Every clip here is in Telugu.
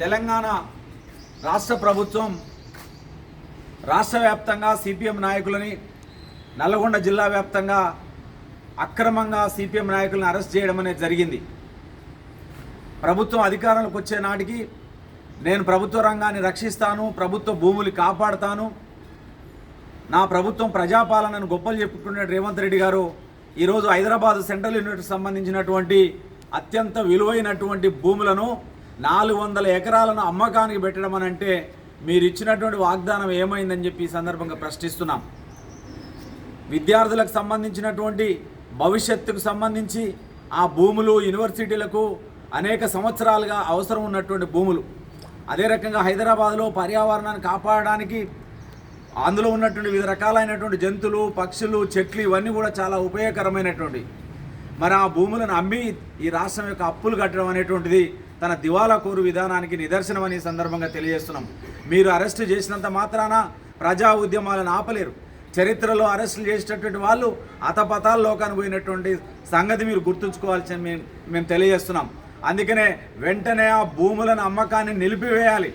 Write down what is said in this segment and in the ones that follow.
తెలంగాణ రాష్ట్ర ప్రభుత్వం రాష్ట్ర వ్యాప్తంగా సిపిఎం నాయకులని నల్లగొండ జిల్లా వ్యాప్తంగా అక్రమంగా సిపిఎం నాయకులను అరెస్ట్ చేయడం అనేది జరిగింది. ప్రభుత్వం అధికారంలోకి వచ్చే నాటికి నేను ప్రభుత్వ రంగాన్ని రక్షిస్తాను ప్రభుత్వ భూములు కాపాడుతాను. నా ప్రభుత్వం ప్రజాపాలనను గొప్పలు చెప్పుకునే రేవంత్ రెడ్డి గారు ఈరోజు హైదరాబాద్ సెంట్రల్ యూనివర్సిటీకి సంబంధించినటువంటి అత్యంత విలువైనటువంటి భూములను నాలుగు వందల ఎకరాలను అమ్మకానికి పెట్టడం అని అంటే మీరు ఇచ్చినటువంటి వాగ్దానం ఏమైందని చెప్పి ఈ సందర్భంగా ప్రశ్నిస్తున్నాం. విద్యార్థులకు సంబంధించినటువంటి భవిష్యత్తుకు సంబంధించి ఆ భూములు యూనివర్సిటీలకు అనేక సంవత్సరాలుగా అవసరం ఉన్నటువంటి భూములు. అదే రకంగా హైదరాబాద్లో పర్యావరణాన్ని కాపాడడానికి అందులో ఉన్నటువంటి వివిధ రకాలైనటువంటి జంతువులు పక్షులు చెట్లు ఇవన్నీ కూడా చాలా ఉపయోగకరమైనటువంటి మరి ఆ భూములను అమ్మి ఈ రాష్ట్రం యొక్క అప్పులు కట్టడం అనేటువంటిది తన దివాలా కోరు విధానానికి నిదర్శనమని సందర్భంగా తెలియజేస్తున్నాం. మీరు అరెస్టు చేసినంత మాత్రాన ప్రజా ఉద్యమాలను ఆపలేరు. చరిత్రలో అరెస్టులు చేసేటటువంటి వాళ్ళు అతపతాల పోయినటువంటి సంగతి మీరు గుర్తుంచుకోవాల్సిన మేము మేము తెలియజేస్తున్నాం. అందుకనే వెంటనే ఆ భూములను అమ్మకాన్ని నిలిపివేయాలి.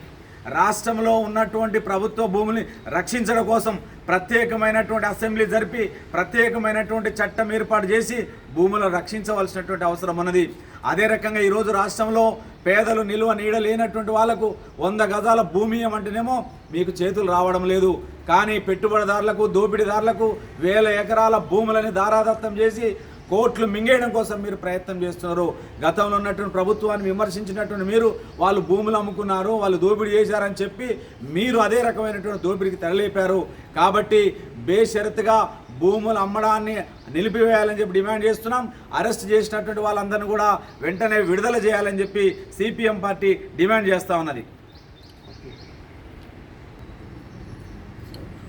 రాష్ట్రంలో ఉన్నటువంటి ప్రభుత్వ భూముల్ని రక్షించడం కోసం ప్రత్యేకమైనటువంటి అసెంబ్లీ జరిపి ప్రత్యేకమైనటువంటి చట్టం ఏర్పాటు చేసి భూములను రక్షించవలసినటువంటి అవసరం ఉన్నది. అదే రకంగా ఈరోజు రాష్ట్రంలో పేదలు నిలువ నీడ లేనటువంటి వాళ్ళకు వంద గజాల భూమి అంటేనేమో మీకు చేతులు రావడం లేదు. కానీ పెట్టుబడిదారులకు దోపిడీదారులకు వేల ఎకరాల భూములని దారాదత్తం చేసి కోట్లు మింగేయడం కోసం మీరు ప్రయత్నం చేస్తున్నారు. గతంలో ఉన్నటువంటి ప్రభుత్వాన్ని విమర్శించినటువంటి మీరు వాళ్ళు భూములు అమ్ముకున్నారు వాళ్ళు దోపిడీ చేశారని చెప్పి మీరు అదే రకమైనటువంటి దోపిడీకి తెరలేపారు కాబట్టి బేషరతుగా భూములు అమ్మడాన్ని నిలిపివేయాలని చెప్పి డిమాండ్ చేస్తున్నాం. అరెస్ట్ చేసినటువంటి వాళ్ళందరినీ కూడా వెంటనే విడుదల చేయాలని చెప్పి సిపిఎం పార్టీ డిమాండ్ చేస్తూ ఉన్నది.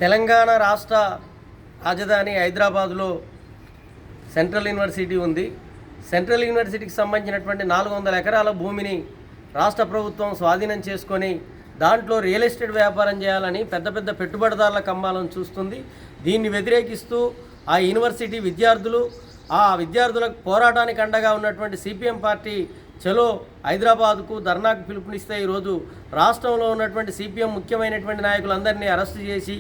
తెలంగాణ రాష్ట్ర రాజధాని హైదరాబాదులో సెంట్రల్ యూనివర్సిటీ ఉంది. సెంట్రల్ యూనివర్సిటీకి సంబంధించినటువంటి నాలుగు వందల ఎకరాల భూమిని రాష్ట్ర ప్రభుత్వం స్వాధీనం చేసుకొని దాంట్లో రియల్ ఎస్టేట్ వ్యాపారం చేయాలని పెద్ద పెద్ద పెట్టుబడిదారుల కమ్మాలను చూస్తుంది. దీన్ని వ్యతిరేకిస్తూ ఆ యూనివర్సిటీ విద్యార్థులు ఆ విద్యార్థులకు పోరాటానికి అండగా ఉన్నటువంటి సిపిఎం పార్టీ చలో హైదరాబాద్కు ధర్నాకు పిలుపునిస్తే ఈరోజు రాష్ట్రంలో ఉన్నటువంటి సిపిఎం ముఖ్యమైనటువంటి నాయకులందరినీ అరెస్టు చేసి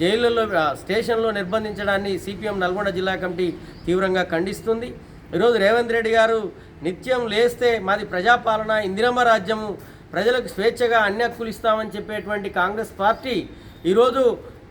జైళ్ళల్లో స్టేషన్లో నిర్బంధించడాన్ని సిపిఎం నల్గొండ జిల్లా కమిటీ తీవ్రంగా ఖండిస్తుంది. ఈరోజు రేవంత్ రెడ్డి గారు నిత్యం లేస్తే మాది ప్రజాపాలన ఇందిరమ్మ రాజ్యము ప్రజలకు స్వేచ్ఛగా అన్ని హక్కులు ఇస్తామని చెప్పేటువంటి కాంగ్రెస్ పార్టీ ఈరోజు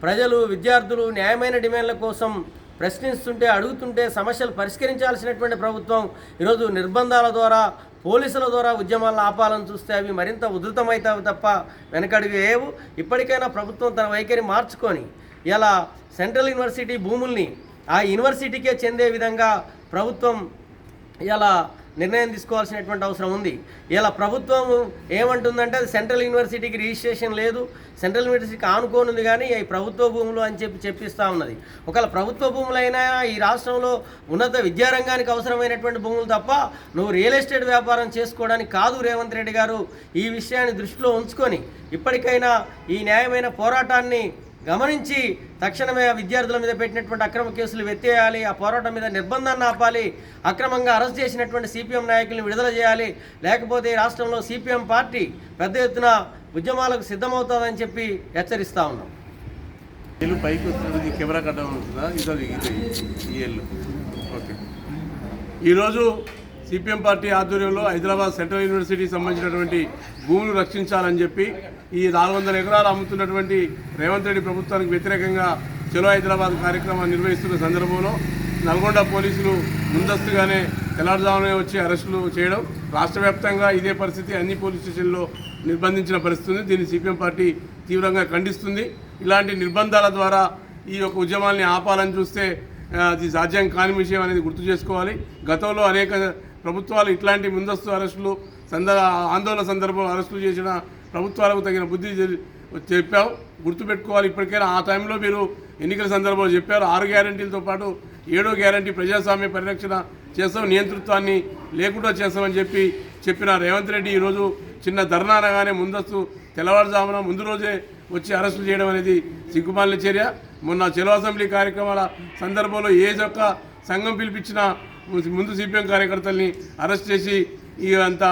ప్రజలు విద్యార్థులు న్యాయమైన డిమాండ్ల కోసం ప్రశ్నిస్తుంటే అడుగుతుంటే సమస్యలు పరిష్కరించాల్సినటువంటి ప్రభుత్వం ఈరోజు నిర్బంధాల ద్వారా పోలీసుల ద్వారా ఉద్యమాలను ఆపాలని చూస్తే అవి మరింత ఉధృతమవుతావు తప్ప వెనకడుగు ఏవు ఇప్పటికైనా ప్రభుత్వం తన వైఖరి మార్చుకొని ఇలా సెంట్రల్ యూనివర్సిటీ భూముల్ని ఆ యూనివర్సిటీకే చెందే విధంగా ప్రభుత్వం ఇలా నిర్ణయం తీసుకోవాల్సినటువంటి అవసరం ఉంది. ఇలా ప్రభుత్వం ఏమంటుందంటే అది సెంట్రల్ యూనివర్సిటీకి రిజిస్ట్రేషన్ లేదు సెంట్రల్ యూనివర్సిటీకి ఆనుకోనుంది కానీ ఈ ప్రభుత్వ భూములు అని చెప్పి చెప్పిస్తూ ఉన్నది. ఒకవేళ ప్రభుత్వ భూములైనా ఈ రాష్ట్రంలో ఉన్నత విద్యారంగానికి అవసరమైనటువంటి భూములు తప్ప నువ్వు రియల్ ఎస్టేట్ వ్యాపారం చేసుకోవడానికి కాదు రేవంత్ రెడ్డి గారు ఈ విషయాన్ని దృష్టిలో ఉంచుకొని ఇప్పటికైనా ఈ న్యాయమైన పోరాటాన్ని గమనించి తక్షణమే ఆ విద్యార్థుల మీద పెట్టినటువంటి అక్రమ కేసులు వెత్తేయాలి ఆ పోరాటం మీద నిర్బంధాన్ని ఆపాలి అక్రమంగా అరెస్ట్ చేసినటువంటి సిపిఎం నాయకులను విడుదల చేయాలి లేకపోతే రాష్ట్రంలో సిపిఎం పార్టీ పెద్ద ఎత్తున ఉద్యమాలకు సిద్ధమవుతుందని చెప్పి హెచ్చరిస్తా ఉన్నాం. ఇల్లు పైకి వస్తుంది కెమెరా కట్టడం ఉంటుందా? ఓకే. ఈరోజు సిపిఎం పార్టీ ఆధ్వర్యంలో హైదరాబాద్ సెంట్రల్ యూనివర్సిటీకి సంబంధించినటువంటి భూములు రక్షించాలని చెప్పి ఈ నాలుగు వందల ఎకరాలు అమ్ముతున్నటువంటి రేవంత్ రెడ్డి ప్రభుత్వానికి వ్యతిరేకంగా చలో హైదరాబాద్ కార్యక్రమాన్ని నిర్వహిస్తున్న సందర్భంలో నల్గొండ పోలీసులు ముందస్తుగానే తెల్లారుజామునే వచ్చి అరెస్టులు చేయడం రాష్ట్ర వ్యాప్తంగా ఇదే పరిస్థితి అన్ని పోలీస్ స్టేషన్లో నిర్బంధించిన పరిస్థితి ఉంది దీన్ని సిపిఎం పార్టీ తీవ్రంగా ఖండిస్తుంది. ఇలాంటి నిర్బంధాల ద్వారా ఈ యొక్క ఉద్యమాల్ని ఆపాలని చూస్తే అది సాధ్యం కాని విషయం అనేది గుర్తు చేసుకోవాలి. గతంలో అనేక ప్రభుత్వాలు ఇట్లాంటి ముందస్తు అరెస్టులు సందర్ ఆందోళన సందర్భంలో అరెస్టులు చేసిన ప్రభుత్వాలకు తగిన బుద్ధి చెప్పావు. గుర్తుపెట్టుకోవాలి ఇప్పటికైనా. ఆ టైంలో మీరు ఎన్నికల సందర్భంలో చెప్పారు. ఆరు గ్యారంటీలతో పాటు ఏడో గ్యారంటీ ప్రజాస్వామ్య పరిరక్షణ చేస్తాం. నియంతృత్వాన్ని లేకుండా చేస్తామని చెప్పి చెప్పిన రేవంత్ రెడ్డి ఈరోజు చిన్న ధర్నా అనగానే ముందస్తు తెల్లవారుజామున ముందు రోజే వచ్చి అరెస్టులు చేయడం అనేది సిగ్గుమాలిన చర్య. మొన్న చెలో అసెంబ్లీ కార్యక్రమాల సందర్భంలో ఏ ఒక్క సంఘం పిలిపించిన ముందు సిపిఎం కార్యకర్తల్ని అరెస్ట్ చేసి ఈ అంతా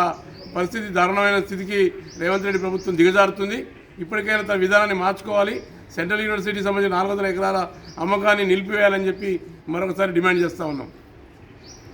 పరిస్థితి దారుణమైన స్థితికి రేవంత్ రెడ్డి ప్రభుత్వం దిగజారుతుంది. ఇప్పటికైనా తన విధానాన్ని మార్చుకోవాలి. సెంట్రల్ యూనివర్సిటీకి సంబంధించిన నాలుగు వందల ఎకరాల అమ్మకాన్ని నిలిపివేయాలని చెప్పి మరొకసారి డిమాండ్ చేస్తూ ఉన్నాం.